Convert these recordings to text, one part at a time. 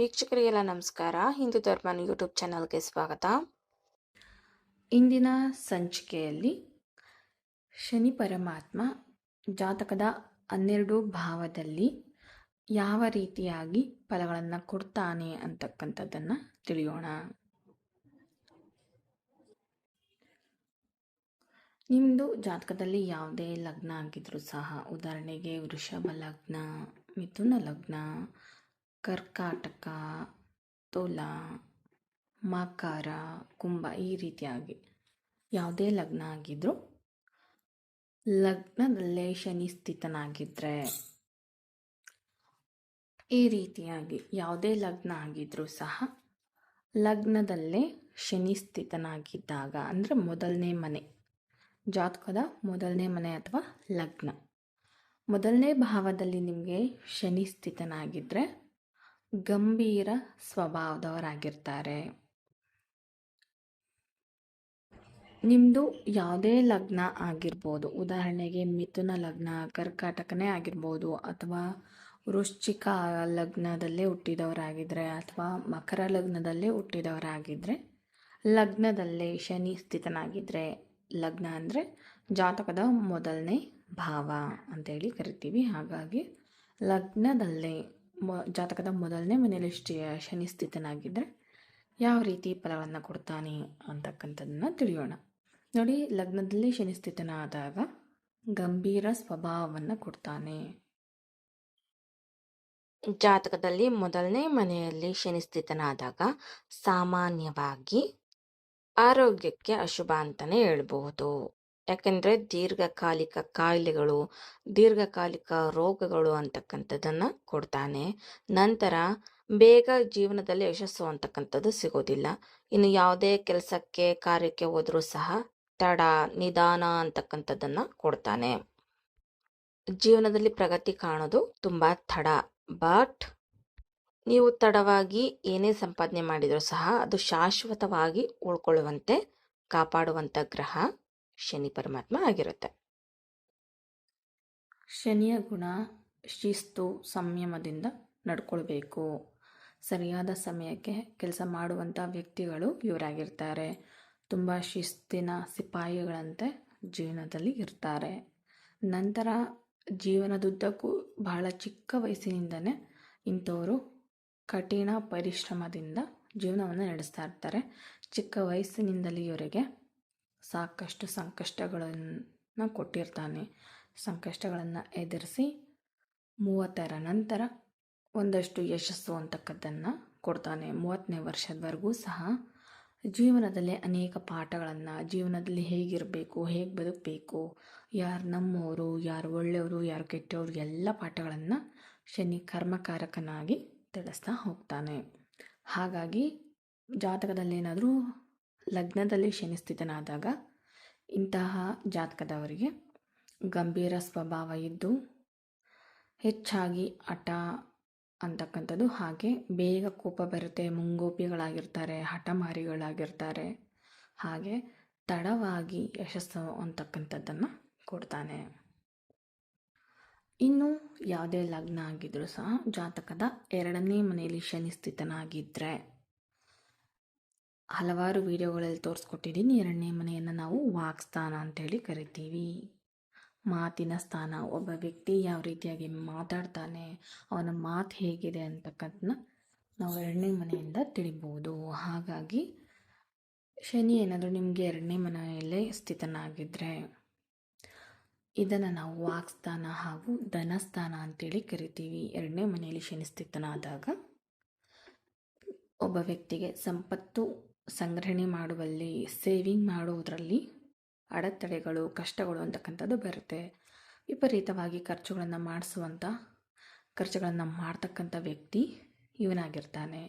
ವೀಕ್ಷಕರಿಗೆಲ್ಲ ನಮಸ್ಕಾರ. ಹಿಂದೂ ಧರ್ಮನ ಯೂಟ್ಯೂಬ್ ಚಾನಲ್ಗೆ ಸ್ವಾಗತ. ಇಂದಿನ ಸಂಚಿಕೆಯಲ್ಲಿ ಶನಿ ಪರಮಾತ್ಮ ಜಾತಕದ ಹನ್ನೆರಡು ಭಾವದಲ್ಲಿ ಯಾವ ರೀತಿಯಾಗಿ ಫಲಗಳನ್ನು ಕೊಡ್ತಾನೆ ಅಂತಕ್ಕಂಥದ್ದನ್ನು ತಿಳಿಯೋಣ. ನಿಮ್ಮದು ಜಾತಕದಲ್ಲಿ ಯಾವುದೇ ಲಗ್ನ ಆಗಿದ್ರೂ ಸಹ, ಉದಾಹರಣೆಗೆ ವೃಷಭ ಲಗ್ನ, ಮಿಥುನ ಲಗ್ನ ಕರ್ಕಾಟಕ, ತುಲ, ಮಕರ, ಕುಂಭ ಈ ರೀತಿಯಾಗಿ ಯಾವುದೇ ಲಗ್ನ ಆಗಿದ್ದರೂ ಲಗ್ನದಲ್ಲೇ ಶನಿ ಸ್ಥಿತನಾಗಿದ್ದರೆ ಈ ರೀತಿಯಾಗಿ ಯಾವುದೇ ಲಗ್ನ ಆಗಿದ್ದರೂ ಸಹ ಲಗ್ನದಲ್ಲೇ ಶನಿ ಸ್ಥಿತನಾಗಿದ್ದಾಗ ಅಂದರೆ ಮೊದಲನೇ ಮನೆ, ಜಾತಕದ ಮೊದಲನೇ ಮನೆ ಅಥವಾ ಲಗ್ನ. ಮೊದಲನೇ ಭಾವದಲ್ಲಿ ನಿಮಗೆ ಶನಿ ಸ್ಥಿತನಾಗಿದ್ದರೆ ಗಂಭೀರ ಸ್ವಭಾವದವರಾಗಿರ್ತಾರೆ. ನಿಮ್ಮದು ಯಾವುದೇ ಲಗ್ನ ಆಗಿರ್ಬೋದು, ಉದಾಹರಣೆಗೆ ಮಿಥುನ ಲಗ್ನ, ಕರ್ಕಾಟಕನೇ ಆಗಿರ್ಬೋದು, ಅಥವಾ ವೃಶ್ಚಿಕ ಲಗ್ನದಲ್ಲೇ ಹುಟ್ಟಿದವರಾಗಿದ್ದರೆ ಅಥವಾ ಮಕರ ಲಗ್ನದಲ್ಲೇ ಹುಟ್ಟಿದವರಾಗಿದ್ದರೆ ಲಗ್ನದಲ್ಲೇ ಶನಿ ಸ್ಥಿತನಾಗಿದ್ದರೆ ಲಗ್ನ ಅಂದರೆ ಜಾತಕದ ಮೊದಲನೇ ಭಾವ ಅಂತೇಳಿ ಕರಿತೀವಿ. ಹಾಗಾಗಿ ಲಗ್ನದಲ್ಲೇ ಮೊ, ಜಾತಕದ ಮೊದಲನೇ ಮನೆಯಲ್ಲಿ ಶನಿ ಸ್ಥಿತನಾಗಿದ್ದರೆ ಯಾವ ರೀತಿ ಫಲವನ್ನು ಕೊಡ್ತಾನೆ ಅಂತಕ್ಕಂಥದ್ದನ್ನು ತಿಳಿಯೋಣ. ನೋಡಿ, ಲಗ್ನದಲ್ಲಿ ಶನಿ ಸ್ಥಿತನಾದಾಗ ಗಂಭೀರ ಸ್ವಭಾವವನ್ನು ಕೊಡ್ತಾನೆ. ಜಾತಕದಲ್ಲಿ ಮೊದಲನೇ ಮನೆಯಲ್ಲಿ ಶನಿ ಸ್ಥಿತನಾದಾಗ ಸಾಮಾನ್ಯವಾಗಿ ಆರೋಗ್ಯಕ್ಕೆ ಅಶುಭ ಅಂತಲೇ ಹೇಳ್ಬಹುದು. ಯಾಕೆಂದರೆ ದೀರ್ಘಕಾಲಿಕ ಕಾಯಿಲೆಗಳು, ದೀರ್ಘಕಾಲಿಕ ರೋಗಗಳು ಅಂತಕ್ಕಂಥದ್ದನ್ನು ಕೊಡ್ತಾನೆ. ನಂತರ ಬೇಗ ಜೀವನದಲ್ಲಿ ಯಶಸ್ಸು ಅಂತಕ್ಕಂಥದ್ದು ಸಿಗೋದಿಲ್ಲ. ಇನ್ನು ಯಾವುದೇ ಕೆಲಸಕ್ಕೆ, ಕಾರ್ಯಕ್ಕೆ ಹೋದರೂ ಸಹ ತಡ, ನಿಧಾನ ಅಂತಕ್ಕಂಥದ್ದನ್ನು ಕೊಡ್ತಾನೆ. ಜೀವನದಲ್ಲಿ ಪ್ರಗತಿ ಕಾಣೋದು ತುಂಬ ತಡ. ಬಟ್ ನೀವು ತಡವಾಗಿ ಏನೇ ಸಂಪಾದನೆ ಮಾಡಿದರೂ ಸಹ ಅದು ಶಾಶ್ವತವಾಗಿ ಉಳ್ಕೊಳ್ಳುವಂತೆ ಕಾಪಾಡುವಂಥ ಗ್ರಹ. ಶನಿ ಪರಮಾತ್ಮ ಆಗಿರುತ್ತೆ. ಶನಿಯ ಗುಣ ಶಿಸ್ತು ಸಂಯಮದಿಂದ ನಡ್ಕೊಳ್ಬೇಕು. ಸರಿಯಾದ ಸಮಯಕ್ಕೆ ಕೆಲಸ ಮಾಡುವಂಥ ವ್ಯಕ್ತಿಗಳು ಇವರಾಗಿರ್ತಾರೆ. ತುಂಬ ಶಿಸ್ತಿನ ಸಿಪಾಯಿಗಳಂತೆ ಜೀವನದಲ್ಲಿ ಇರ್ತಾರೆ. ನಂತರ ಜೀವನದುದ್ದಕ್ಕೂ ಬಹಳ ಚಿಕ್ಕ ವಯಸ್ಸಿನಿಂದನೇ ಇಂಥವರು ಕಠಿಣ ಪರಿಶ್ರಮದಿಂದ ಜೀವನವನ್ನು ನಡೆಸ್ತಾ ಇರ್ತಾರೆ. ಚಿಕ್ಕ ವಯಸ್ಸಿನಿಂದಲೇ ಇವರಿಗೆ ಸಾಕಷ್ಟು ಸಂಕಷ್ಟಗಳನ್ನು ಕೊಟ್ಟಿರ್ತಾನೆ. ಸಂಕಷ್ಟಗಳನ್ನು ಎದುರಿಸಿ ಮೂವತ್ತರ ನಂತರ ಒಂದಷ್ಟು ಯಶಸ್ಸು ಅಂತಕ್ಕದ್ದನ್ನು ಕೊಡ್ತಾನೆ. ಮೂವತ್ತನೇ ವರ್ಷದವರೆಗೂ ಸಹ ಜೀವನದಲ್ಲಿ ಅನೇಕ ಪಾಠಗಳನ್ನು, ಜೀವನದಲ್ಲಿ ಹೇಗಿರಬೇಕು, ಹೇಗೆ ಬದುಕಬೇಕು, ಯಾರು ನಮ್ಮವರು ಯಾರು ಒಳ್ಳೆಯವರು, ಯಾರು ಕೆಟ್ಟವರು ಎಲ್ಲ ಪಾಠಗಳನ್ನು ಶನಿ ಕರ್ಮಕಾರಕನಾಗಿ ತಿಳಿಸ್ತಾ ಹೋಗ್ತಾನೆ. ಹಾಗಾಗಿ ಜಾತಕದಲ್ಲಿ ಏನಾದರೂ ಲಗ್ನದಲ್ಲಿ ಶನಿ ಸ್ಥಿತನಾದಾಗ ಇಂತಹ ಜಾತಕದವರಿಗೆ ಗಂಭೀರ ಸ್ವಭಾವ ಇದ್ದು ಹೆಚ್ಚಾಗಿ ಹಠ ಅಂತಕ್ಕಂಥದ್ದು. ಹಾಗೆ ಬೇಗ ಕೋಪ ಬರುತ್ತೆ, ಮುಂಗೋಪಿಗಳಾಗಿರ್ತಾರೆ, ಹಠಮಾರಿಗಳಾಗಿರ್ತಾರೆ. ಹಾಗೆ ತಡವಾಗಿ ಯಶಸ್ಸು ಅಂತಕ್ಕಂಥದ್ದನ್ನು ಕೊಡ್ತಾನೆ. ಇನ್ನು ಯಾವುದೇ ಲಗ್ನ ಆಗಿದ್ದರೂ ಸಹ ಜಾತಕದ ಎರಡನೇ ಮನೆಯಲ್ಲಿ ಶನಿ ಸ್ಥಿತನಾಗಿದ್ದರೆ ಹಲವಾರು ವಿಡಿಯೋಗಳಲ್ಲಿ ತೋರಿಸ್ಕೊಟ್ಟಿದ್ದೀನಿ. ಎರಡನೇ ಮನೆಯನ್ನು ನಾವು ವಾಕ್ಸ್ಥಾನ ಅಂತೇಳಿ ಕರಿತೀವಿ. ಮಾತಿನ ಸ್ಥಾನ. ಒಬ್ಬ ವ್ಯಕ್ತಿ ಯಾವ ರೀತಿಯಾಗಿ ಮಾತಾಡ್ತಾನೆ, ಅವನ ಮಾತು ಹೇಗಿದೆ ಅಂತಕ್ಕಂಥನ್ನ ನಾವು ಎರಡನೇ ಮನೆಯಿಂದ ತಿಳಿಬೋದು. ಹಾಗಾಗಿ ಶನಿ ಏನಾದರೂ ನಿಮಗೆ ಎರಡನೇ ಮನೆಯಲ್ಲೇ ಸ್ಥಿತನಾಗಿದ್ದರೆ ಇದನ್ನು ನಾವು ವಾಕ್ಸ್ಥಾನ ಹಾಗೂ ಧನಸ್ಥಾನ ಅಂತೇಳಿ ಕರಿತೀವಿ. ಎರಡನೇ ಮನೆಯಲ್ಲಿ ಶನಿ ಸ್ಥಿತನಾದಾಗ ಒಬ್ಬ ವ್ಯಕ್ತಿಗೆ ಸಂಪತ್ತು ಸಂಗ್ರಹಣೆ ಮಾಡುವಲ್ಲಿ ಸೇವಿಂಗ್ ಮಾಡುವುದರಲ್ಲಿ ಅಡೆತಡೆಗಳು, ಕಷ್ಟಗಳು ಅಂತಕ್ಕಂಥದ್ದು ಬರುತ್ತೆ. ವಿಪರೀತವಾಗಿ ಖರ್ಚುಗಳನ್ನು ಮಾಡಿಸುವಂಥ ಖರ್ಚುಗಳನ್ನು ಮಾಡ್ತಕ್ಕಂಥ ವ್ಯಕ್ತಿ ಇವನಾಗಿರ್ತಾನೆ.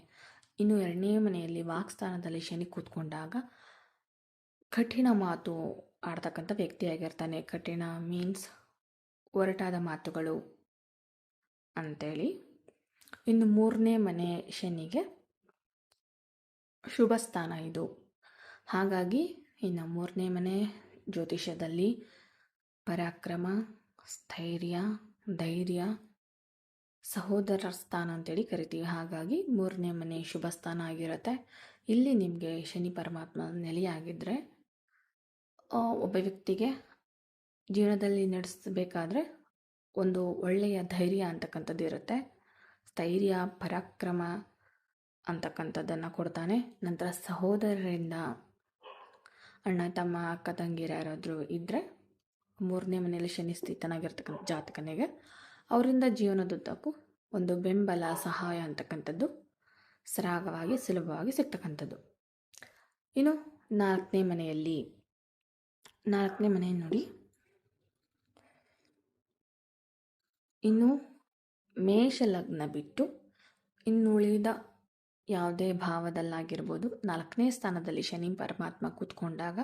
ಇನ್ನು ಎರಡನೇ ಮನೆಯಲ್ಲಿ ವಾಕ್ಸ್ಥಾನದಲ್ಲಿ ಶನಿ ಕೂತ್ಕೊಂಡಾಗ ಕಠಿಣ ಮಾತು ಆಡ್ತಕ್ಕಂಥ ವ್ಯಕ್ತಿಯಾಗಿರ್ತಾನೆ ಕಠಿಣ ಮೀನ್ಸ್ ಒರಟಾದ ಮಾತುಗಳು ಅಂಥೇಳಿ ಇನ್ನು ಮೂರನೇ ಮನೆ ಶನಿಗೆ ಶುಭ ಸ್ಥಾನ ಇದು. ಹಾಗಾಗಿ, ಇನ್ನು ಮೂರನೇ ಮನೆ ಜ್ಯೋತಿಷ್ಯದಲ್ಲಿ ಪರಾಕ್ರಮ, ಸ್ಥೈರ್ಯ, ಧೈರ್ಯ, ಸಹೋದರ ಸ್ಥಾನ ಅಂತೇಳಿ ಕರಿತೀವಿ. ಹಾಗಾಗಿ ಮೂರನೇ ಮನೆ ಶುಭ ಸ್ಥಾನ ಆಗಿರುತ್ತೆ. ಇಲ್ಲಿ ನಿಮಗೆ ಶನಿ ಪರಮಾತ್ಮ ನೆಲೆಯಾಗಿದ್ದರೆ ಒಬ್ಬ ವ್ಯಕ್ತಿಗೆ ಜೀವನದಲ್ಲಿ ನಡೆಸಬೇಕಾದ್ರೆ ಒಂದು ಒಳ್ಳೆಯ ಧೈರ್ಯ ಅಂತಕ್ಕಂಥದ್ದು ಇರುತ್ತೆ. ಸ್ಥೈರ್ಯ, ಪರಾಕ್ರಮ ಅಂತಕ್ಕಂಥದ್ದನ್ನು ಕೊಡ್ತಾನೆ. ನಂತರ ಸಹೋದರರಿಂದ ಅಣ್ಣ, ತಮ್ಮ, ಅಕ್ಕ ತಂಗಿರ ಯಾರಾದರೂ ಇದ್ದರೆ ಮೂರನೇ ಮನೆಯಲ್ಲಿ ಶನಿ ಸ್ಥಿತನಾಗಿರ್ತಕ್ಕಂಥ ಜಾತಕನಿಗೆ ಅವರಿಂದ ಜೀವನದುದ್ದಕ್ಕೂ ಒಂದು ಬೆಂಬಲ, ಸಹಾಯ ಅಂತಕ್ಕಂಥದ್ದು ಸರಾಗವಾಗಿ, ಸುಲಭವಾಗಿ ಸಿಗ್ತಕ್ಕಂಥದ್ದು. ಇನ್ನು ನಾಲ್ಕನೇ ಮನೆಯಲ್ಲಿ, ನಾಲ್ಕನೇ ಮನೆ ನೋಡಿ. ಇನ್ನು ಮೇಷ ಲಗ್ನ ಬಿಟ್ಟು ಇನ್ನುಳಿದ ಯಾವುದೇ ಭಾವದಲ್ಲಾಗಿರ್ಬೋದು ನಾಲ್ಕನೇ ಸ್ಥಾನದಲ್ಲಿ ಶನಿ ಪರಮಾತ್ಮ ಕೂತ್ಕೊಂಡಾಗ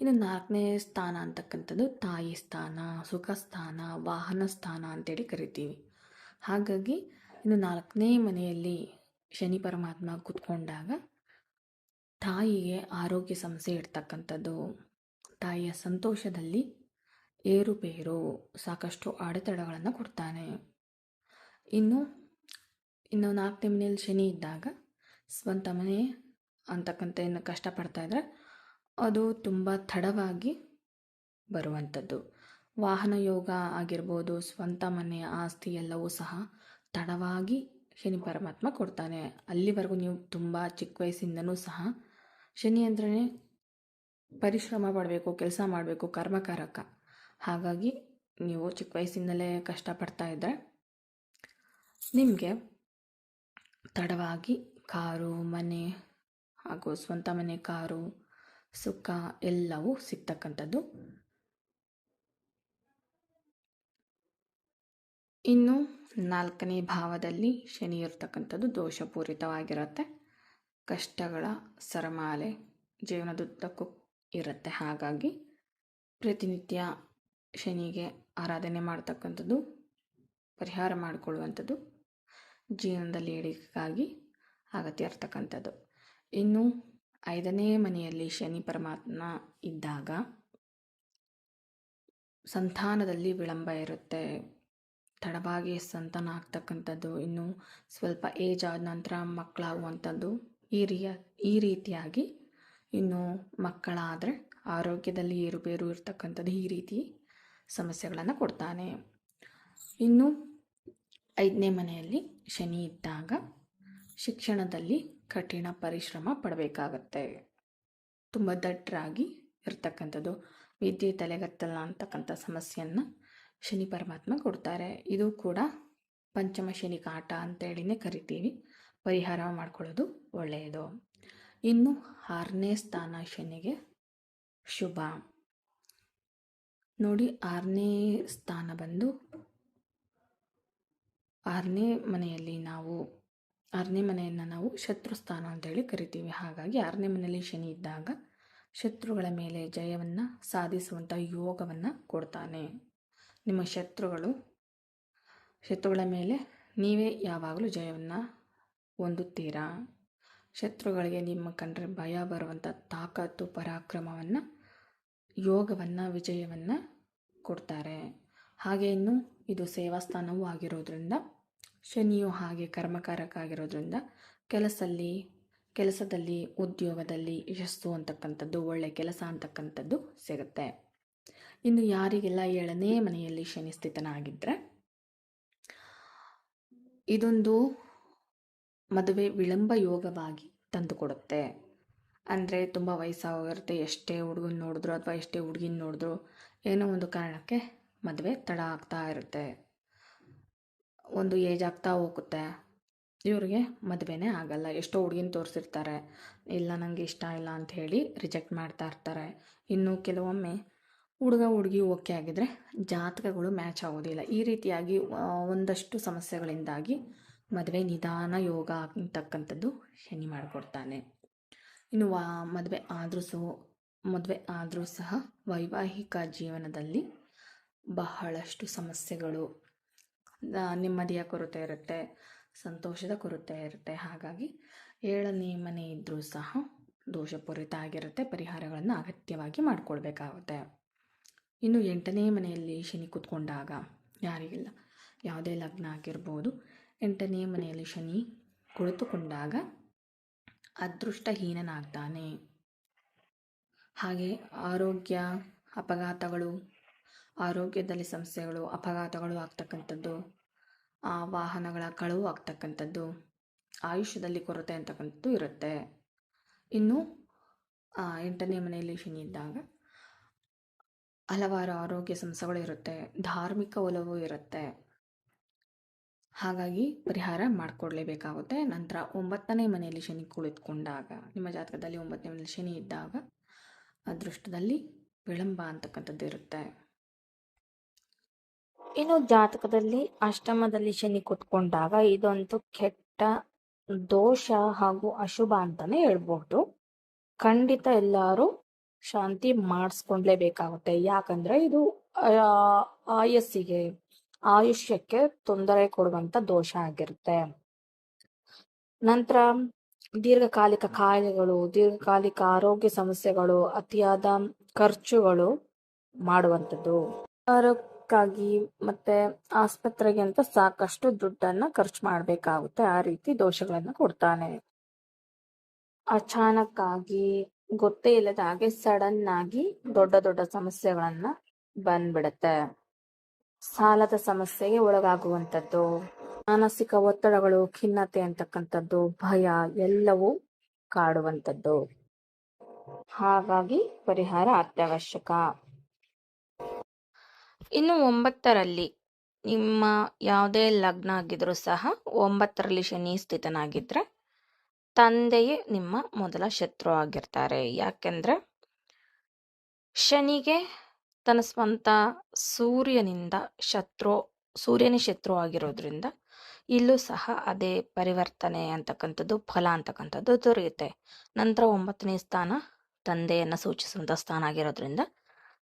ಇನ್ನು ನಾಲ್ಕನೇ ಸ್ಥಾನ ಅಂತಕ್ಕಂಥದ್ದು ತಾಯಿ ಸ್ಥಾನ, ಸುಖ ಸ್ಥಾನ, ವಾಹನ ಸ್ಥಾನ ಅಂತೇಳಿ ಕರಿತೀವಿ. ಹಾಗಾಗಿ ಇನ್ನು ನಾಲ್ಕನೇ ಮನೆಯಲ್ಲಿ ಶನಿ ಪರಮಾತ್ಮ ಕೂತ್ಕೊಂಡಾಗ ತಾಯಿಗೆ ಆರೋಗ್ಯ ಸಮಸ್ಯೆ ಇರ್ತಕ್ಕಂಥದ್ದು, ತಾಯಿಯ ಸಂತೋಷದಲ್ಲಿ ಏರುಪೇರು ಸಾಕಷ್ಟು ಅಡೆತಡೆಗಳನ್ನು ಕೊಡ್ತಾನೆ. ಇನ್ನು ಇನ್ನು ನಾಲ್ಕನೇ ಮನೆಯಲ್ಲಿ ಶನಿ ಇದ್ದಾಗ ಸ್ವಂತ ಮನೆ ಅಂತಕ್ಕಂಥ ಏನು ಕಷ್ಟಪಡ್ತಾ ಇದ್ದರೆ ಅದು ತುಂಬ ತಡವಾಗಿ ಬರುವಂಥದ್ದು. ವಾಹನ ಯೋಗ ಆಗಿರ್ಬೋದು, ಸ್ವಂತ ಮನೆ, ಆಸ್ತಿ ಎಲ್ಲವೂ ಸಹ ತಡವಾಗಿ ಶನಿ ಪರಮಾತ್ಮ ಕೊಡ್ತಾನೆ. ಅಲ್ಲಿವರೆಗೂ ನೀವು ತುಂಬ ಚಿಕ್ಕ ವಯಸ್ಸಿಂದನೂ ಸಹ ಶನಿ ಅಂದ್ರೆ ಪರಿಶ್ರಮ ಪಡಬೇಕು, ಕೆಲಸ ಮಾಡಬೇಕು, ಕರ್ಮಕಾರಕ. ಹಾಗಾಗಿ ನೀವು ಚಿಕ್ಕ ವಯಸ್ಸಿಂದಲೇ ಕಷ್ಟಪಡ್ತಾ ಇದ್ದರೆ ನಿಮಗೆ ತಡವಾಗಿ ಕಾರು, ಮನೆ ಹಾಗೂ ಸ್ವಂತ ಮನೆ, ಕಾರು, ಸುಖ ಎಲ್ಲವೂ ಸಿಗ್ತಕ್ಕಂಥದ್ದು. ಇನ್ನು ನಾಲ್ಕನೇ ಭಾವದಲ್ಲಿ ಶನಿ ಇರ್ತಕ್ಕಂಥದ್ದು ದೋಷಪೂರಿತವಾಗಿರುತ್ತೆ. ಕಷ್ಟಗಳ ಸರಮಾಲೆ ಜೀವನದುದ್ದಕ್ಕೂ ಇರುತ್ತೆ. ಹಾಗಾಗಿ ಪ್ರತಿನಿತ್ಯ ಶನಿಗೆ ಆರಾಧನೆ ಮಾಡ್ತಕ್ಕಂಥದ್ದು, ಪರಿಹಾರ ಮಾಡಿಕೊಳ್ಳುವಂಥದ್ದು, ಜೀವನದಲ್ಲಿ ಏಳಿಗೆಗಾಗಿ ಅಗತ್ಯ ಇರ್ತಕ್ಕಂಥದ್ದು ಇನ್ನು ಐದನೇ ಮನೆಯಲ್ಲಿ ಶನಿ ಪರಮಾತ್ಮ ಇದ್ದಾಗ ಸಂತಾನದಲ್ಲಿ ವಿಳಂಬ ಇರುತ್ತೆ. ತಡವಾಗಿ ಸಂತಾನ ಆಗ್ತಕ್ಕಂಥದ್ದು ಇನ್ನು ಸ್ವಲ್ಪ ಏಜ್ ಆದ ನಂತರ ಮಕ್ಕಳಾಗುವಂಥದ್ದು ಈ ರೀ ಈ ರೀತಿಯಾಗಿ ಇನ್ನು ಮಕ್ಕಳಾದರೆ ಆರೋಗ್ಯದಲ್ಲಿ ಏರುಪೇರು ಇರ್ತಕ್ಕಂಥದ್ದು ಈ ರೀತಿ ಸಮಸ್ಯೆಗಳನ್ನು ಕೊಡ್ತಾನೆ. ಇನ್ನು ಐದನೇ ಮನೆಯಲ್ಲಿ ಶನಿ ಇದ್ದಾಗ ಶಿಕ್ಷಣದಲ್ಲಿ ಕಠಿಣ ಪರಿಶ್ರಮ ಪಡಬೇಕಾಗತ್ತೆ. ತುಂಬ ದಟ್ಟರಾಗಿ ಇರ್ತಕ್ಕಂಥದ್ದು. ವಿದ್ಯೆ ತಲೆಗತ್ತಲ್ಲ ಅಂತಕ್ಕಂಥ ಸಮಸ್ಯೆಯನ್ನು ಶನಿ ಪರಮಾತ್ಮ ಕೊಡ್ತಾರೆ. ಇದು ಕೂಡ ಪಂಚಮ ಶನಿ ಕಾಟ ಅಂತೇಳಿನೇ ಕರಿತೀವಿ. ಪರಿಹಾರ ಮಾಡ್ಕೊಳ್ಳೋದು ಒಳ್ಳೆಯದು. ಇನ್ನು ಆರನೇ ಸ್ಥಾನ ಶನಿಗೆ ಶುಭ. ನೋಡಿ ಆರನೇ ಸ್ಥಾನ ಬಂದು ಆರನೇ ಮನೆಯಲ್ಲಿ ನಾವು ಆರನೇ ಮನೆಯನ್ನು ನಾವು ಶತ್ರು ಸ್ಥಾನ ಅಂತೇಳಿ ಕರಿತೀವಿ. ಹಾಗಾಗಿ ಆರನೇ ಮನೆಯಲ್ಲಿ ಶನಿ ಇದ್ದಾಗ ಶತ್ರುಗಳ ಮೇಲೆ ಜಯವನ್ನು ಸಾಧಿಸುವಂಥ ಯೋಗವನ್ನು ಕೊಡ್ತಾನೆ. ನಿಮ್ಮ ಶತ್ರುಗಳು ಶತ್ರುಗಳ ಮೇಲೆ ನೀವೇ ಯಾವಾಗಲೂ ಜಯವನ್ನು ಹೊಂದುತ್ತೀರಾ? ಶತ್ರುಗಳಿಗೆ ನಿಮ್ಮ ಕಂಡ್ರೆ ಭಯ ಬರುವಂಥ ತಾಕತ್ತು, ಪರಾಕ್ರಮವನ್ನು, ಯೋಗವನ್ನು, ವಿಜಯವನ್ನು ಕೊಡ್ತಾರೆ. ಹಾಗೆ ಇನ್ನು ಇದು ಸೇವಾಸ್ಥಾನವೂ ಆಗಿರೋದ್ರಿಂದ ಶನಿಯು ಹಾಗೆ ಕರ್ಮಕಾರಕ ಆಗಿರೋದ್ರಿಂದ ಕೆಲಸದಲ್ಲಿ ಕೆಲಸದಲ್ಲಿ ಉದ್ಯೋಗದಲ್ಲಿ ಯಶಸ್ಸು ಅಂತಕ್ಕಂಥದ್ದು ಒಳ್ಳೆಯ ಕೆಲಸ ಅಂತಕ್ಕಂಥದ್ದು ಸಿಗುತ್ತೆ. ಇನ್ನು ಯಾರಿಗೆಲ್ಲ ಏಳನೇ ಮನೆಯಲ್ಲಿ ಶನಿ ಸ್ಥಿತನ ಆಗಿದ್ದರೆ ಇದೊಂದು ಮದುವೆ ವಿಳಂಬ ಯೋಗವಾಗಿ ತಂದುಕೊಡುತ್ತೆ. ಅಂದರೆ ತುಂಬ ವಯಸ್ಸಾಗಿರುತ್ತೆ ಎಷ್ಟೇ ಹುಡುಗನ ನೋಡಿದ್ರು ಅಥವಾ ಎಷ್ಟೇ ಹುಡುಗಿನ ನೋಡಿದ್ರು, ಏನೋ ಒಂದು ಕಾರಣಕ್ಕೆ ಮದುವೆ ತಡ ಆಗ್ತಾ ಇರುತ್ತೆ. ಒಂದು ಏಜ್ ಆಗ್ತಾ ಹೋಗುತ್ತೆ. ಇವ್ರಿಗೆ ಮದುವೆನೇ ಆಗಲ್ಲ. ಎಷ್ಟೋ ಹುಡುಗಿನ ತೋರಿಸಿರ್ತಾರೆ. ಇಲ್ಲ ನನಗೆ ಇಷ್ಟ ಇಲ್ಲ ಅಂತ ಹೇಳಿ ರಿಜೆಕ್ಟ್ ಮಾಡ್ತಾ ಇರ್ತಾರೆ. ಇನ್ನು ಕೆಲವೊಮ್ಮೆ ಹುಡುಗ, ಹುಡುಗಿ ಓಕೆ ಆಗಿದ್ರೆ ಜಾತಕಗಳು ಮ್ಯಾಚ್ ಆಗೋದಿಲ್ಲ. ಈ ರೀತಿಯಾಗಿ ಒಂದಷ್ಟು ಸಮಸ್ಯೆಗಳಿಂದಾಗಿ ಮದುವೆ ನಿಧಾನ ಯೋಗ ಅಂತಕ್ಕಂಥದ್ದು ಶನಿ ಮಾಡಿಕೊಡ್ತಾನೆ. ಇನ್ನು ವಾ, ಮದುವೆ ಆದರೂ ಸಹ ಮದುವೆ ಆದರೂ ಸಹ ವೈವಾಹಿಕ ಜೀವನದಲ್ಲಿ ಬಹಳಷ್ಟು ಸಮಸ್ಯೆಗಳು ನೆಮ್ಮದಿಯ ಕೊರತೆ ಇರುತ್ತೆ, ಸಂತೋಷದ ಕೊರತೆ ಇರುತ್ತೆ. ಹಾಗಾಗಿ ಏಳನೇ ಮನೆ ಇದ್ದರೂ ಸಹ ದೋಷಪೂರಿತ ಆಗಿರುತ್ತೆ, ಪರಿಹಾರಗಳನ್ನು ಅಗತ್ಯವಾಗಿ ಮಾಡಿಕೊಳ್ಬೇಕಾಗುತ್ತೆ. ಇನ್ನು ಎಂಟನೇ ಮನೆಯಲ್ಲಿ ಶನಿ ಕೂತ್ಕೊಂಡಾಗ ಯಾರಿಗಿಲ್ಲ, ಯಾವುದೇ ಲಗ್ನ ಆಗಿರ್ಬೋದು, ಎಂಟನೇ ಮನೆಯಲ್ಲಿ ಶನಿ ಕುಳಿತುಕೊಂಡಾಗ ಅದೃಷ್ಟಹೀನನಾಗ್ತಾನೆ. ಹಾಗೆ ಆರೋಗ್ಯ, ಅಪಘಾತಗಳು, ಆರೋಗ್ಯದಲ್ಲಿ ಸಮಸ್ಯೆಗಳು, ಅಪಘಾತಗಳು ಆಗ್ತಕ್ಕಂಥದ್ದು ವಾಹನಗಳ ಕಳವು ಆಗ್ತಕ್ಕಂಥದ್ದು ಆಯುಷ್ಯದಲ್ಲಿ ಕೊರತೆ ಅಂತಕ್ಕಂಥದ್ದು ಇರುತ್ತೆ. ಇನ್ನು ಆ, ಎಂಟನೇ ಮನೆಯಲ್ಲಿ ಶನಿ ಇದ್ದಾಗ ಹಲವಾರು ಆರೋಗ್ಯ ಸಮಸ್ಯೆಗಳು ಇರುತ್ತೆ ಧಾರ್ಮಿಕ ಒಲವು ಇರುತ್ತೆ. ಹಾಗಾಗಿ ಪರಿಹಾರ ಮಾಡಿಕೊಡ್ಲೇಬೇಕಾಗುತ್ತೆ. ನಂತರ ಒಂಬತ್ತನೇ ಮನೆಯಲ್ಲಿ ಶನಿ ಕುಳಿತುಕೊಂಡಾಗ ನಿಮ್ಮ ಜಾತಕದಲ್ಲಿ ಒಂಬತ್ತನೇ ಮನೆಯಲ್ಲಿ ಶನಿ ಇದ್ದಾಗ ಅದೃಷ್ಟದಲ್ಲಿ ವಿಳಂಬ ಅಂತಕ್ಕಂಥದ್ದು ಇರುತ್ತೆ. ಇನ್ನು ಜಾತಕದಲ್ಲಿ ಅಷ್ಟಮದಲ್ಲಿ ಶನಿ ಕುತ್ಕೊಂಡಾಗ ಇದೊಂದು ಕೆಟ್ಟ ದೋಷ ಹಾಗೂ ಅಶುಭ ಅಂತಾನೆ ಹೇಳ್ಬಹುದು. ಖಂಡಿತ ಎಲ್ಲರೂ ಶಾಂತಿ ಮಾಡಿಸ್ಕೊಂಡ್ಲೇಬೇಕಾಗುತ್ತೆ. ಯಾಕಂದ್ರೆ ಇದು ಆಯಸ್ಸಿಗೆ, ಆಯುಷ್ಯಕ್ಕೆ ತೊಂದರೆ ಕೊಡುವಂತ ದೋಷ ಆಗಿರುತ್ತೆ. ನಂತರ ದೀರ್ಘಕಾಲಿಕ ಕಾಯಿಲೆಗಳು, ದೀರ್ಘಕಾಲಿಕ ಆರೋಗ್ಯ ಸಮಸ್ಯೆಗಳು, ಅತಿಯಾದ ಖರ್ಚುಗಳು ಮಾಡುವಂಥದ್ದು. ಆರೋಗ್ಯಕ್ಕಾಗಿ ಮತ್ತೆ ಆಸ್ಪತ್ರೆಗೆ ಅಂತ ಸಾಕಷ್ಟು ದುಡ್ಡನ್ನ ಖರ್ಚು ಮಾಡಬೇಕಾಗುತ್ತೆ. ಆ ರೀತಿ ದೋಷಗಳನ್ನ ಕೊಡ್ತಾನೆ. ಅಚಾನಕ್ ಆಗಿ ಗೊತ್ತೇ ಇಲ್ಲದ ಹಾಗೆ ಸಡನ್ ಆಗಿ ದೊಡ್ಡ ದೊಡ್ಡ ಸಮಸ್ಯೆಗಳನ್ನ ಬಂದ್ಬಿಡುತ್ತೆ. ಸಾಲದ ಸಮಸ್ಯೆಗೆ ಒಳಗಾಗುವಂಥದ್ದು, ಮಾನಸಿಕ ಒತ್ತಡಗಳು, ಖಿನ್ನತೆ ಅಂತಕ್ಕಂಥದ್ದು, ಭಯ ಎಲ್ಲವೂ ಕಾಡುವಂಥದ್ದು. ಹಾಗಾಗಿ ಪರಿಹಾರ ಅತ್ಯವಶ್ಯಕ. ಇನ್ನು ಒಂಬತ್ತರಲ್ಲಿ ನಿಮ್ಮ ಯಾವುದೇ ಲಗ್ನ ಆಗಿದ್ರೂ ಸಹ ಒಂಬತ್ತರಲ್ಲಿ ಶನಿ ಸ್ಥಿತನಾಗಿದ್ದರೆ ತಂದೆಯೇ ನಿಮ್ಮ ಮೊದಲ ಶತ್ರು ಆಗಿರ್ತಾರೆ. ಯಾಕೆಂದರೆ ಶನಿಗೆ ತನ್ನ ಸ್ವಂತ ಸೂರ್ಯನಿಂದ ಶತ್ರು, ಸೂರ್ಯನೇ ಶತ್ರು ಆಗಿರೋದ್ರಿಂದ ಇಲ್ಲೂ ಸಹ ಅದೇ ಪರಿವರ್ತನೆ ಅಂತಕ್ಕಂಥದ್ದು, ಫಲ ಅಂತಕ್ಕಂಥದ್ದು ದೊರೆಯುತ್ತೆ. ನಂತರ ಒಂಬತ್ತನೇ ಸ್ಥಾನ ತಂದೆಯನ್ನು ಸೂಚಿಸುವಂಥ ಸ್ಥಾನ ಆಗಿರೋದ್ರಿಂದ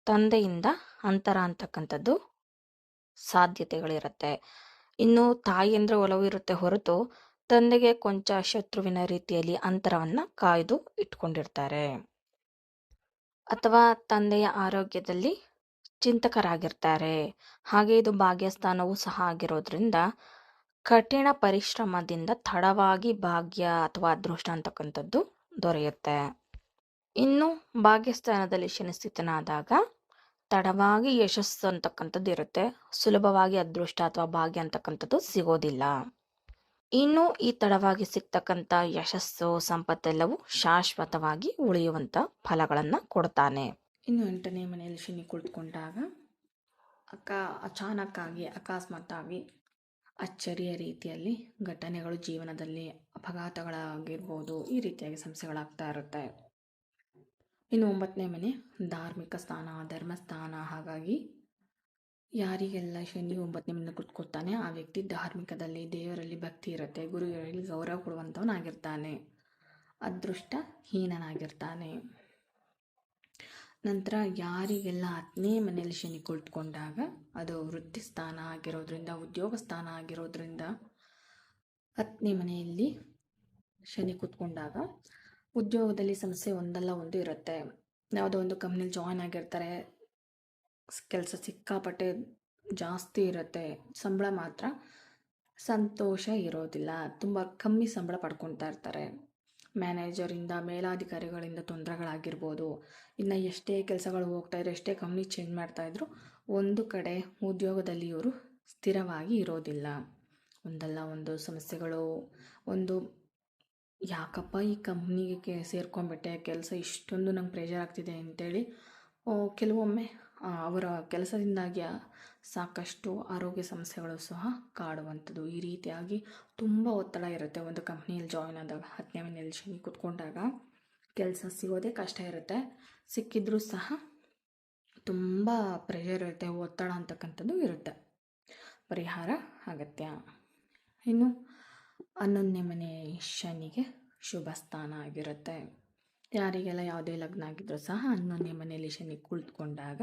ತಂದೆಯಿಂದ ಅಂತರ ಅಂತಕ್ಕಂಥದ್ದು ಸಾಧ್ಯತೆಗಳಿರುತ್ತೆ. ಇನ್ನು ತಾಯಿಯಂದ್ರೆ ಒಲವು ಇರುತ್ತೆ ಹೊರತು ತಂದೆಗೆ ಕೊಂಚ ಶತ್ರುವಿನ ರೀತಿಯಲ್ಲಿ ಅಂತರವನ್ನು ಕಾಯ್ದು ಇಟ್ಕೊಂಡಿರ್ತಾರೆ. ಅಥವಾ ತಂದೆಯ ಆರೋಗ್ಯದಲ್ಲಿ ಚಿಂತಕರಾಗಿರ್ತಾರೆ. ಹಾಗೆ ಇದು ಭಾಗ್ಯಸ್ಥಾನವೂ ಸಹ ಆಗಿರೋದ್ರಿಂದ ಕಠಿಣ ಪರಿಶ್ರಮದಿಂದ ತಡವಾಗಿ ಭಾಗ್ಯ ಅಥವಾ ಅದೃಷ್ಟ ಅಂತಕ್ಕಂಥದ್ದು ದೊರೆಯುತ್ತೆ. ಇನ್ನು ಭಾಗ್ಯಸ್ಥಾನದಲ್ಲಿ ಶನಿ ಸ್ಥಿತನಾದಾಗ ತಡವಾಗಿ ಯಶಸ್ಸು ಅಂತಕ್ಕಂಥದ್ದು ಇರುತ್ತೆ. ಸುಲಭವಾಗಿ ಅದೃಷ್ಟ ಅಥವಾ ಭಾಗ್ಯ ಅಂತಕ್ಕಂಥದ್ದು ಸಿಗೋದಿಲ್ಲ. ಇನ್ನು ಈ ತಡವಾಗಿ ಸಿಗ್ತಕ್ಕಂಥ ಯಶಸ್ಸು, ಸಂಪತ್ತೆಲ್ಲವೂ ಶಾಶ್ವತವಾಗಿ ಉಳಿಯುವಂಥ ಫಲಗಳನ್ನು ಕೊಡ್ತಾನೆ. ಇನ್ನು ಎಂಟನೇ ಮನೆಯಲ್ಲಿ ಶನಿ ಕುಳಿತುಕೊಂಡಾಗ ಅಕ, ಅಚಾನಕ್ಕಾಗಿ, ಅಕಸ್ಮಾತ್ತಾಗಿ ಅಚ್ಚರಿಯ ರೀತಿಯಲ್ಲಿ ಘಟನೆಗಳು ಜೀವನದಲ್ಲಿ ಅಪಘಾತಗಳಾಗಿರ್ಬೋದು, ಈ ರೀತಿಯಾಗಿ ಸಮಸ್ಯೆಗಳಾಗ್ತಾ ಇರುತ್ತೆ. ಇನ್ನು ಒಂಬತ್ತನೇ ಮನೆ, ಧಾರ್ಮಿಕ ಸ್ಥಾನ, ಧರ್ಮಸ್ಥಾನ, ಹಾಗಾಗಿ ಯಾರಿಗೆಲ್ಲ ಶನಿ ಒಂಬತ್ತನೇ ಮನೆ ಕುತ್ಕೊಳ್ತಾನೆ ಆ ವ್ಯಕ್ತಿ ಧಾರ್ಮಿಕದಲ್ಲಿ ದೇವರಲ್ಲಿ ಭಕ್ತಿ ಇರುತ್ತೆ, ಗುರುಗಳಲ್ಲಿ ಗೌರವ ಕೊಡುವಂಥವನಾಗಿರ್ತಾನೆ ಅದೃಷ್ಟ ಹೀನನಾಗಿರ್ತಾನೆ ನಂತರ ಯಾರಿಗೆಲ್ಲ ಹತ್ತನೇ ಮನೆಯಲ್ಲಿ ಶನಿ ಕುಳಿತುಕೊಂಡಾಗ ಅದು ವೃತ್ತಿ ಸ್ಥಾನ ಆಗಿರೋದ್ರಿಂದ, ಉದ್ಯೋಗ ಸ್ಥಾನ ಆಗಿರೋದ್ರಿಂದ ಹತ್ತನೇ ಮನೆಯಲ್ಲಿ ಶನಿ ಕೂತ್ಕೊಂಡಾಗ ಉದ್ಯೋಗದಲ್ಲಿ ಸಮಸ್ಯೆ ಒಂದಲ್ಲ, ಒಂದು ಇರುತ್ತೆ. ಯಾವುದೋ ಒಂದು ಕಂಪ್ನಿಲಿ ಜಾಯ್ನ್ ಆಗಿರ್ತಾರೆ. ಕೆಲಸ ಸಿಕ್ಕಾಪಟ್ಟೆ ಜಾಸ್ತಿ ಇರುತ್ತೆ. ಸಂಬಳ ಮಾತ್ರ ಸಂತೋಷ ಇರೋದಿಲ್ಲ. ತುಂಬ ಕಮ್ಮಿ ಸಂಬಳ ಪಡ್ಕೊತಾ ಇರ್ತಾರೆ. ಮ್ಯಾನೇಜರಿಂದ, ಮೇಲಾಧಿಕಾರಿಗಳಿಂದ ತೊಂದರೆಗಳಾಗಿರ್ಬೋದು. ಇನ್ನು ಎಷ್ಟೇ ಕೆಲಸಗಳು ಹೋಗ್ತಾ ಇದ್ರು, ಎಷ್ಟೇ ಕಂಪ್ನಿ ಚೇಂಜ್ ಮಾಡ್ತಾಯಿದ್ರು ಒಂದು ಕಡೆ ಉದ್ಯೋಗದಲ್ಲಿ ಇವರು ಸ್ಥಿರವಾಗಿ ಇರೋದಿಲ್ಲ. ಒಂದಲ್ಲ, ಒಂದು ಸಮಸ್ಯೆಗಳು, ಒಂದು ಯಾಕಪ್ಪ ಈ ಕಂಪ್ನಿಗೆ ಸೇರ್ಕೊಂಬಿಟ್ಟೆ ಕೆಲಸ ಇಷ್ಟೊಂದು ನಂಗೆ ಪ್ರೆಷರ್ ಆಗ್ತಿದೆ ಅಂತೇಳಿ. ಕೆಲವೊಮ್ಮೆ ಅವರ ಕೆಲಸದಿಂದಾಗಿ ಸಾಕಷ್ಟು ಆರೋಗ್ಯ ಸಮಸ್ಯೆಗಳು ಸಹ ಕಾಡುವಂಥದ್ದು. ಈ ರೀತಿಯಾಗಿ ತುಂಬ ಒತ್ತಡ ಇರುತ್ತೆ ಒಂದು ಕಂಪ್ನಿಯಲ್ಲಿ ಜಾಯ್ನ್ ಆದಾಗ, ಹತ್ತನೇ ಮನೆಯಲ್ಲಿ ಶನಿ ಕೂತ್ಕೊಂಡಾಗ. ಕೆಲಸ ಸಿಗೋದೇ ಕಷ್ಟ ಇರುತ್ತೆ. ಸಿಕ್ಕಿದ್ರೂ ಸಹ ತುಂಬ ಪ್ರೆಷರ್ ಇರುತ್ತೆ, ಒತ್ತಡ ಅಂತಕ್ಕಂಥದ್ದು ಇರುತ್ತೆ. ಪರಿಹಾರ ಅಗತ್ಯ. ಇನ್ನು ಹನ್ನೊಂದನೇ ಮನೆ ಶನಿಗೆ ಶುಭ ಸ್ಥಾನ ಆಗಿರುತ್ತೆ. ಯಾರಿಗೆಲ್ಲ ಯಾವುದೇ ಲಗ್ನ ಆಗಿದ್ದರೂ ಸಹ ಹನ್ನೊಂದನೇ ಮನೆಯಲ್ಲಿ ಶನಿ ಕುಳಿತುಕೊಂಡಾಗ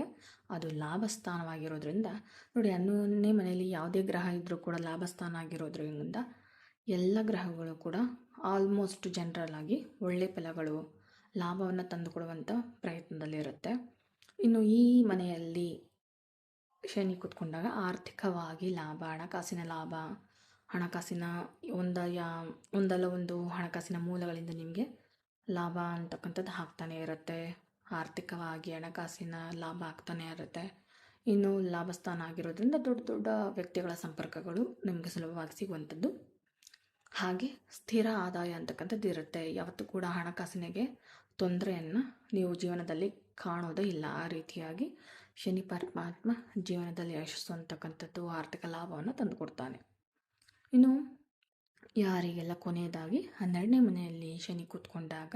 ಅದು ಲಾಭ ಸ್ಥಾನವಾಗಿರೋದ್ರಿಂದ, ನೋಡಿ ಹನ್ನೊಂದನೇ ಮನೆಯಲ್ಲಿ ಯಾವುದೇ ಗ್ರಹ ಇದ್ದರೂ ಕೂಡ ಲಾಭಸ್ಥಾನ ಆಗಿರೋದ್ರಿಂದ ಎಲ್ಲ ಗ್ರಹಗಳು ಕೂಡ ಆಲ್ಮೋಸ್ಟ್ ಜನರಲ್ ಆಗಿ ಒಳ್ಳೆ ಫಲಗಳು, ಲಾಭವನ್ನು ತಂದುಕೊಡುವಂಥ ಪ್ರಯತ್ನದಲ್ಲಿರುತ್ತೆ. ಇನ್ನು ಈ ಮನೆಯಲ್ಲಿ ಶನಿ ಕೂತ್ಕೊಂಡಾಗ ಆರ್ಥಿಕವಾಗಿ ಲಾಭ, ಹಣಕಾಸಿನ ಲಾಭ ಹಣಕಾಸಿನ ಒಂದ ಯಾ, ಒಂದಲ್ಲ ಒಂದು ಹಣಕಾಸಿನ ಮೂಲಗಳಿಂದ ನಿಮಗೆ ಲಾಭ ಅಂತಕ್ಕಂಥದ್ದು ಆಗ್ತಾನೆ ಇರುತ್ತೆ. ಆರ್ಥಿಕವಾಗಿ ಹಣಕಾಸಿನ ಲಾಭ ಆಗ್ತಾನೆ ಇರುತ್ತೆ. ಇನ್ನು ಲಾಭಸ್ಥಾನ ಆಗಿರೋದ್ರಿಂದ ದೊಡ್ಡ ದೊಡ್ಡ ವ್ಯಕ್ತಿಗಳ ಸಂಪರ್ಕಗಳು ನಿಮಗೆ ಸುಲಭವಾಗಿ ಸಿಗುವಂಥದ್ದು. ಹಾಗೆ ಸ್ಥಿರ ಆದಾಯ ಅಂತಕ್ಕಂಥದ್ದು ಇರುತ್ತೆ. ಯಾವತ್ತೂ ಕೂಡ ಹಣಕಾಸಿನಿಗೆ ತೊಂದರೆಯನ್ನು ನೀವು ಜೀವನದಲ್ಲಿ ಕಾಣೋದೇ ಇಲ್ಲ. ಆ ರೀತಿಯಾಗಿ ಶನಿ ಪರಮಾತ್ಮ ಜೀವನದಲ್ಲಿ ಯಶಸ್ಸು ಅಂತಕ್ಕಂಥದ್ದು ಆರ್ಥಿಕ ಲಾಭವನ್ನು ತಂದುಕೊಡ್ತಾನೆ. ಇನ್ನು ಯಾರಿಗೆಲ್ಲ ಕೊನೆಯದಾಗಿ ಹನ್ನೆರಡನೇ ಮನೆಯಲ್ಲಿ ಶನಿ ಕೂತ್ಕೊಂಡಾಗ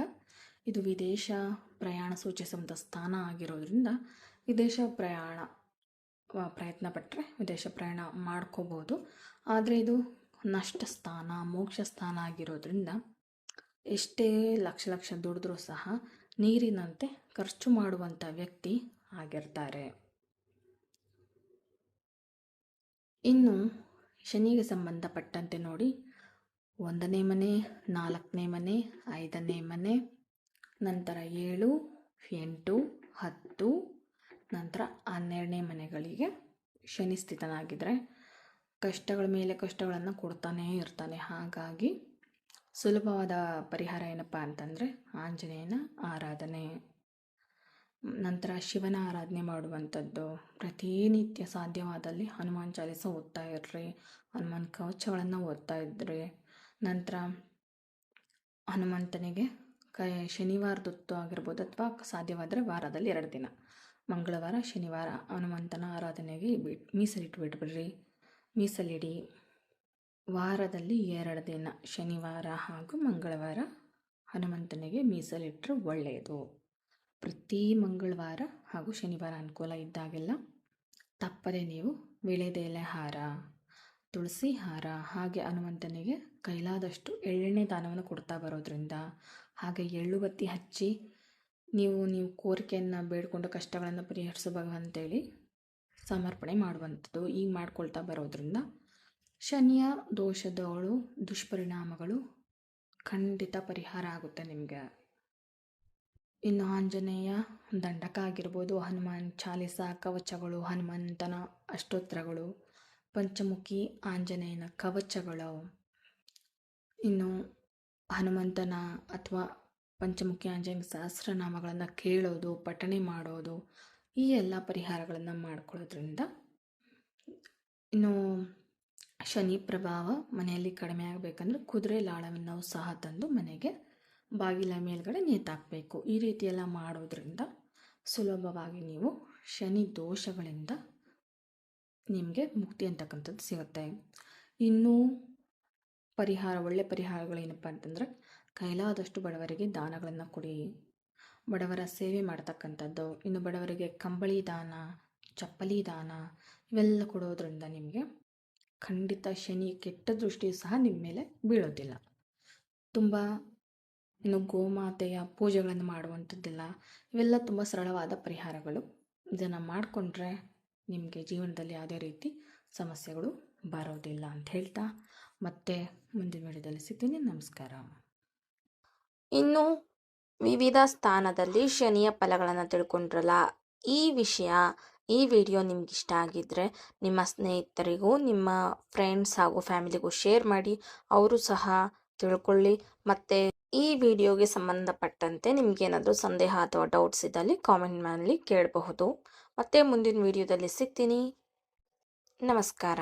ಇದು ವಿದೇಶ ಪ್ರಯಾಣ ಸೂಚಿಸುವಂಥ ಸ್ಥಾನ ಆಗಿರೋದ್ರಿಂದ ವಿದೇಶ ಪ್ರಯಾಣ ಪ್ರಯತ್ನ ಪಟ್ಟರೆ ವಿದೇಶ ಪ್ರಯಾಣ ಮಾಡ್ಕೋಬೋದು. ಆದರೆ ಇದು ನಷ್ಟ ಸ್ಥಾನ, ಮೋಕ್ಷ ಸ್ಥಾನ ಆಗಿರೋದ್ರಿಂದ ಎಷ್ಟೇ ಲಕ್ಷ ಲಕ್ಷ ದುಡಿದ್ರೂ ಸಹ ನೀರಿನಂತೆ ಖರ್ಚು ಮಾಡುವಂಥ ವ್ಯಕ್ತಿ ಆಗಿರ್ತಾರೆ. ಇನ್ನು ಶನಿಗೆ ಸಂಬಂಧಪಟ್ಟಂತೆ ನೋಡಿ. ಒಂದನೇ ಮನೆ, ನಾಲ್ಕನೇ ಮನೆ, ಐದನೇ ಮನೆ, ನಂತರ ಏಳು, ಎಂಟು, ಹತ್ತು, ನಂತರ ಹನ್ನೆರಡನೇ ಮನೆಗಳಿಗೆ ಶನಿ ಸ್ಥಿತನಾಗಿದ್ದರೆ ಕಷ್ಟಗಳ ಮೇಲೆ ಕಷ್ಟಗಳನ್ನು ಕೊಡ್ತಾನೇ ಇರ್ತಾನೆ. ಹಾಗಾಗಿ ಸುಲಭವಾದ ಪರಿಹಾರ ಏನಪ್ಪ ಅಂತಂದರೆ ಆಂಜನೇಯನ ಆರಾಧನೆ. ನಂತರ ಶಿವನ ಆರಾಧನೆ ಮಾಡುವಂಥದ್ದು. ಪ್ರತಿನಿತ್ಯ ಸಾಧ್ಯವಾದಲ್ಲಿ ಹನುಮಾನ್ ಚಾಲಿಸ ಓದ್ತಾ ಇರ್ರಿ. ಹನುಮಾನ್ ಕವಚಗಳನ್ನು ಓದ್ತಾ ಇದ್ರಿ ನಂತರ ಹನುಮಂತನಿಗೆ ಕೈ ಶನಿವಾರದೊತ್ತು ಆಗಿರ್ಬೋದು ಅಥವಾ ಸಾಧ್ಯವಾದರೆ ವಾರದಲ್ಲಿ ಎರಡು ದಿನ. ಮಂಗಳವಾರ, ಶನಿವಾರ ಹನುಮಂತನ ಆರಾಧನೆಗೆ ಬಿಟ್ ಮೀಸಲಿಡಿ ವಾರದಲ್ಲಿ ಎರಡು ದಿನ, ಶನಿವಾರ ಹಾಗೂ ಮಂಗಳವಾರ ಹನುಮಂತನಿಗೆ ಮೀಸಲಿಟ್ಟರೆ ಒಳ್ಳೆಯದು ಪ್ರತಿ ಮಂಗಳವಾರ ಹಾಗೂ ಶನಿವಾರ ಅನುಕೂಲ ಇದ್ದಾಗೆಲ್ಲ ತಪ್ಪದೆ ನೀವು ವಿಳೆದೆಲೆ ಹಾರ, ತುಳಸಿ ಹಾರ ಹಾಗೆ ಹನುಮಂತನಿಗೆ ಕೈಲಾದಷ್ಟು ಎಳ್ಳೆಣ್ಣೆ ದಾನವನ್ನು ಕೊಡ್ತಾ ಬರೋದ್ರಿಂದ ಹಾಗೆ ಎಳ್ಳು ಬತ್ತಿ ಹಚ್ಚಿ ನೀವು ನೀವು ಕೋರಿಕೆಯನ್ನು ಬೇಡಿಕೊಂಡು ಕಷ್ಟಗಳನ್ನು ಪರಿಹರಿಸಬಹುದು ಅಂತೇಳಿ ಸಮರ್ಪಣೆ ಮಾಡುವಂಥದ್ದು ಈಗ ಮಾಡ್ಕೊಳ್ತಾ ಬರೋದ್ರಿಂದ ಶನಿಯ ದೋಷದಗಳು ದುಷ್ಪರಿಣಾಮಗಳು ಖಂಡಿತ ಪರಿಹಾರ ಆಗುತ್ತೆ ನಿಮಗೆ. ಇನ್ನು ಆಂಜನೇಯ ದಂಡಕ ಆಗಿರ್ಬೋದು ಹನುಮಾನ್ ಚಾಲಿಸ, ಕವಚಗಳು, ಹನುಮಂತನ ಅಷ್ಟೋತ್ತರಗಳು, ಪಂಚಮುಖಿ, ಆಂಜನೇಯನ ಕವಚಗಳು. ಇನ್ನು ಹನುಮಂತನ ಅಥವಾ ಪಂಚಮುಖಿ ಆಂಜನೇಯ ಸಹಸ್ರನಾಮಗಳನ್ನು ಕೇಳೋದು, ಪಠಣೆ ಮಾಡೋದು, ಈ ಎಲ್ಲ ಪರಿಹಾರಗಳನ್ನು ಮಾಡ್ಕೊಳ್ಳೋದ್ರಿಂದ ಇನ್ನು ಶನಿ ಪ್ರಭಾವ ಮನೆಯಲ್ಲಿ ಕಡಿಮೆ ಆಗಬೇಕಂದ್ರೆ ಕುದುರೆ ಲಾಳವನ್ನು ಸಹ ತಂದು ಮನೆಗೆ ಬಾಗಿಲ ಮೇಲ್ಗಡೆ ನೇತಾಕಬೇಕು. ಈ ರೀತಿ ಎಲ್ಲ ಮಾಡೋದ್ರಿಂದ ಸುಲಭವಾಗಿ ನೀವು ಶನಿ ದೋಷಗಳಿಂದ ನಿಮಗೆ ಮುಕ್ತಿ ಅಂತಕ್ಕಂಥದ್ದು ಸಿಗುತ್ತೆ. ಇನ್ನೂ ಪರಿಹಾರ, ಒಳ್ಳೆ ಪರಿಹಾರಗಳೇನಪ್ಪ ಅಂತಂದರೆ ಕೈಲಾದಷ್ಟು ಬಡವರಿಗೆ ದಾನಗಳನ್ನು ಕೊಡಿ. ಬಡವರ ಸೇವೆ ಮಾಡ್ತಕ್ಕಂಥದ್ದು, ಇನ್ನು ಬಡವರಿಗೆ ಕಂಬಳಿ ದಾನ, ಚಪ್ಪಲಿ ದಾನ, ಇವೆಲ್ಲ ಕೊಡೋದ್ರಿಂದ ನಿಮಗೆ ಖಂಡಿತ ಶನಿ ಕೆಟ್ಟ ದೃಷ್ಟಿ ಸಹ ನಿಮ್ಮ ಮೇಲೆ ಬೀಳೋದಿಲ್ಲ. ತುಂಬ ಇನ್ನು ಗೋಮಾತೆಯ ಪೂಜೆಗಳನ್ನು ಮಾಡುವಂಥದ್ದೆಲ್ಲ. ಇವೆಲ್ಲ ತುಂಬ ಸರಳವಾದ ಪರಿಹಾರಗಳು. ಇದನ್ನು ಮಾಡಿಕೊಂಡ್ರೆ ನಿಮಗೆ ಜೀವನದಲ್ಲಿ ಯಾವುದೇ ರೀತಿ ಸಮಸ್ಯೆಗಳು ಬರೋದಿಲ್ಲ ಅಂತ ಹೇಳ್ತಾ ಮತ್ತೆ ಮುಂದಿನ ವಿಡಿಯೋದಲ್ಲಿ ಸಿಗ್ತೀನಿ. ನಮಸ್ಕಾರ. ಇನ್ನು ವಿವಿಧ ಸ್ಥಾನದಲ್ಲಿ ಶನಿಯ ಫಲಗಳನ್ನು ತಿಳ್ಕೊಂಡ್ರಲ್ಲ, ಈ ವಿಷಯ, ಈ ವಿಡಿಯೋ ನಿಮ್ಗೆ ಇಷ್ಟ ಆಗಿದ್ದರೆ ನಿಮ್ಮ ಸ್ನೇಹಿತರಿಗೂ, ನಿಮ್ಮ ಫ್ರೆಂಡ್ಸ್ ಹಾಗೂ ಫ್ಯಾಮಿಲಿಗೂ ಶೇರ್ ಮಾಡಿ, ಅವರು ಸಹ ತಿಳ್ಕೊಳ್ಳಿ. ಮತ್ತು ಈ ವಿಡಿಯೋಗೆ ಸಂಬಂಧಪಟ್ಟಂತೆ ನಿಮಗೇನಾದರೂ ಸಂದೇಹ ಅಥವಾ ಡೌಟ್ಸ್ ಇದ್ದಲ್ಲಿ ಕಾಮೆಂಟ್ ಮಾಡಲಿ ಕೇಳಬಹುದು. ಮತ್ತೆ ಮುಂದಿನ ವಿಡಿಯೋದಲ್ಲಿ ಸಿಗ್ತೀನಿ. ನಮಸ್ಕಾರ.